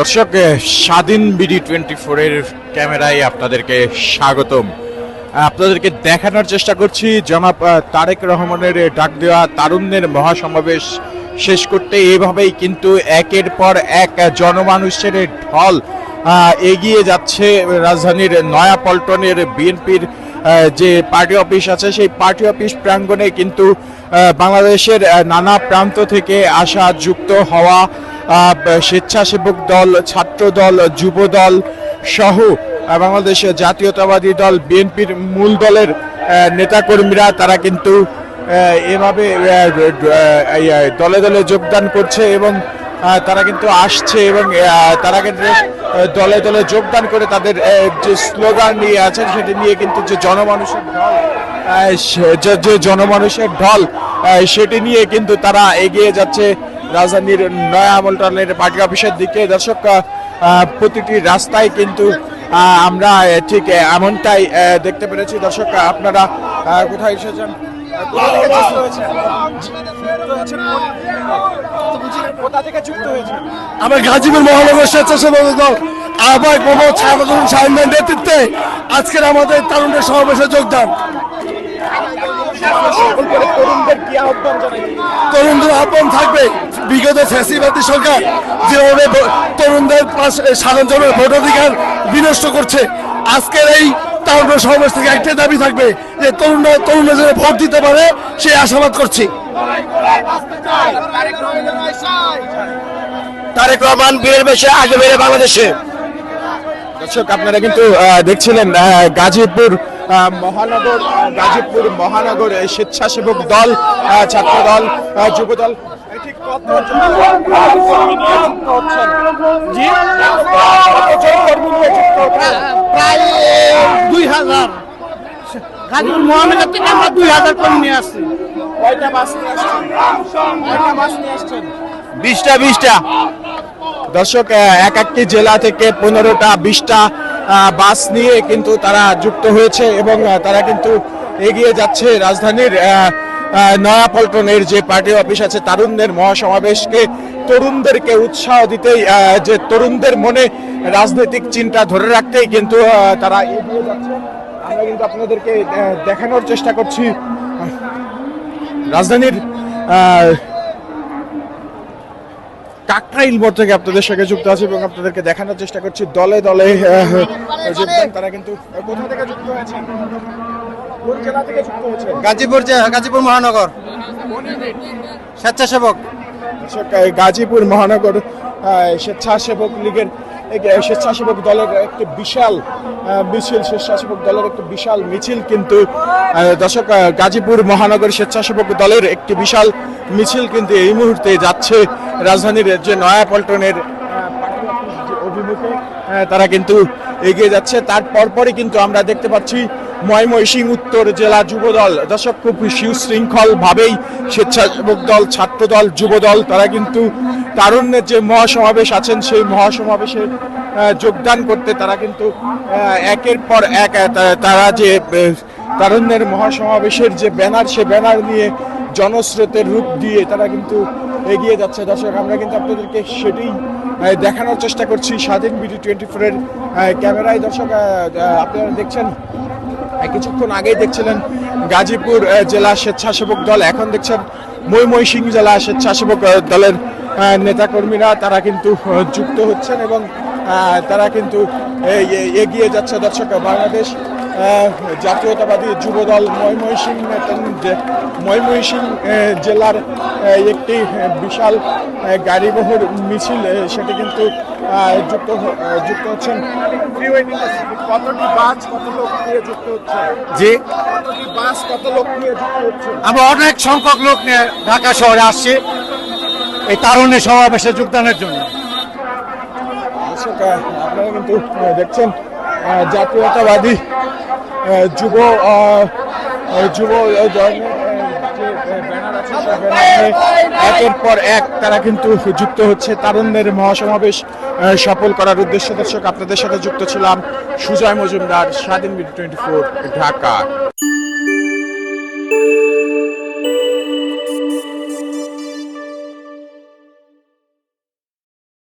দর্শক স্বাধীন BD twenty ফোরের ক্যামেরায় আপনাদেরকে স্বাগতম। আপনাদেরকে দেখানোর চেষ্টা করছি, জনাব তারেক রহমানের ডাক দেওয়া তারুণ্যের মহাসমাবেশ শেষ করতে। এভাবেই কিন্তু একের পর এক জনমানুষের ঢল এগিয়ে যাচ্ছে রাজধানীর নয়াপল্টনের বিএনপির যে পার্টি অফিস আছে, সেই পার্টি অফিস প্রাঙ্গণে কিন্তু বাংলাদেশের নানা প্রান্ত থেকে আসা যুক্ত হওয়া স্বেচ্ছাসেবক দল, ছাত্র দল, যুব দল সহ বাংলাদেশ জাতীয়তাবাদী দল, বিএনপির মূল দলের নেতাকর্মীরা তারা কিন্তু এভাবে দলে দলে যোগদান করছে এবং তারা কিন্তু আসছে এবং তারা কিন্তু দলে দলে যোগদান করে তাদের যে স্লোগান নিয়ে আছেন সেটি নিয়ে কিন্তু যে জনমানুষের যে- যে জনমানুষের ঢল সেটি নিয়ে কিন্তু তারা এগিয়ে যাচ্ছে। রাজধানীর নয়া আমলটনের পার্টি অফিসের দিকে দর্শক প্রতিটি রাস্তায় কিন্তু আমরা ঠিক এমনটাই দেখতে পেরেছি। দর্শক আপনারা কোথায় এসেছেন? আমার গাজীপুর মহানগর স্বেচ্ছাসেবক দল আহ্বায়ক মোহাম্মদ সাহেবুল সাহেবের নেতৃত্বে আজকের আমাদের তারুণ্যের সমাবেশে যোগদান। তরুণদের কি আহ্বান জানাই? আহ্বান থাকবে। বিগত ফ্যাসিবাদী সরকার যেভাবে তরুণদের পাশ- সাধারণ জনের ভোটাধিকার বিনষ্ট করছে আজকের এই তারুণ্য সমাবেশ থেকে একটাই দাবি থাকবে যে তরুণরা তরুণরা যেন ভোট দিতে পারে সেই আশাবাদ করছি। তারেক রহমান বীরের বেশে আগে বেড়ে বাংলাদেশে। দর্শক আপনারা কিন্তু আহ, দেখছিলেন আহ, গাজীপুর মহানগর গাজীপুর মহানগর স্বেচ্ছাসেবক দল ছাত্র দল যুব দল? প্রায় দুই হাজার। গাজীপুর মহানগর থেকে আমরা দুই হাজার কর্মী নিয়ে আসছি। কয়টা বাস নিয়ে আসছেন? কয়টা বাস নিয়ে আসছেন? বিশটা বিশটা। দর্শক এক একটি জেলা থেকে পনেরোটা বিশটা বাস নিয়ে কিন্তু তারা যুক্ত হয়েছে এবং তারা কিন্তু এগিয়ে যাচ্ছে রাজধানীর নয়াপল্টনের যে পার্টি অফিস আছে তারুণ্যের মহাসমাবেশকে তরুণদেরকে উৎসাহ দিতেই যে তরুণদের মনে রাজনৈতিক চিন্তা ধরে রাখতেই কিন্তু তারা এগিয়ে যাচ্ছে। আমরা কিন্তু আপনাদেরকে দেখানোর চেষ্টা করছি। রাজধানীর কাকরাইল বর্তকে থেকে আপনাদের সঙ্গে যুক্ত আছে এবং আপনাদেরকে দেখানোর চেষ্টা করছি। দলে দলে তারা কিন্তু কোথা থেকে যুক্ত হয়েছেন? কোন জেলা থেকে যুক্ত হয়েছে গাজীপুর গাজীপুর মহানগর। স্বেচ্ছাসেবক। গাজীপুর মহানগর স্বেচ্ছাসেবক লীগের স্বেচ্ছাসেবক দলের একটি বিশাল মিছিল, স্বেচ্ছাসেবক দলের একটি বিশাল মিছিল কিন্তু দর্শক গাজীপুর মহানগর স্বেচ্ছাসেবক দলের একটি বিশাল মিছিল কিন্তু এই মুহূর্তে যাচ্ছে রাজধানীর যে নয়াপল্টনের অভিমুখে তারা কিন্তু এগিয়ে যাচ্ছে। তার পরপরই কিন্তু আমরা দেখতে পাচ্ছি ময়মনসিং উত্তর জেলা যুবদল। দর্শক, খুব সুশৃঙ্খল ভাবেই স্বেচ্ছাসেবক দল ছাত্র দল যুব দল তারা কিন্তু তারুণ্যের যে মহাসমাবেশ আছেন, সেই মহাসমাবেশে যোগদান করতে তারা কিন্তু একের পর এক তারা যে তারুণ্যের মহাসমাবেশের যে ব্যানার, সে ব্যানার নিয়ে জনস্রোতের রূপ দিয়ে তারা কিন্তু এগিয়ে যাচ্ছে। দর্শক, আমরা কিন্তু আপনাদেরকে সেটাই দেখানোর চেষ্টা করছি স্বাধীন বিডি টোয়েন্টি ফোরের ক্যামেরায়। দর্শক আপনারা দেখছেন কিছুক্ষণ আগেই দেখছিলেন গাজীপুর জেলা স্বেচ্ছাসেবক দল। এখন দেখছেন ময়মনসিংহ জেলা স্বেচ্ছাসেবক দলের নেতাকর্মীরা তারা কিন্তু যুক্ত হচ্ছেন এবং তারা কিন্তু এগিয়ে যাচ্ছে দর্শক বাংলাদেশ জাতীয়তাবাদী যুব দল ময়মনসিংহ ময়মনসিংহ জেলার একটি বিশাল গাড়িবহর মিছিল সেটি কিন্তু যুক্ত যুক্ত হচ্ছেন। কতটি বাস কত লোক নিয়ে যুক্ত হচ্ছে? জি। কতটি বাস কত লোক নিয়ে যুক্ত হচ্ছে? আমরা অনেক সংখ্যক লোক নিয়ে ঢাকা শহরে আসছি। এই তারুণ্যের সমাবেশে যোগদানের জন্য। আপনারা কিন্তু দেখছেন জাতীয়তাবাদী যুব যুব একের পর এক তারা কিন্তু যুক্ত হচ্ছে। তারুণ্যের মহাসমাবেশ সফল করার উদ্দেশ্য দর্শক, আপনাদের সাথে যুক্ত ছিলাম সুজয় মজুমদার, স্বাধীন টোয়েন্টি ফোর, ঢাকা।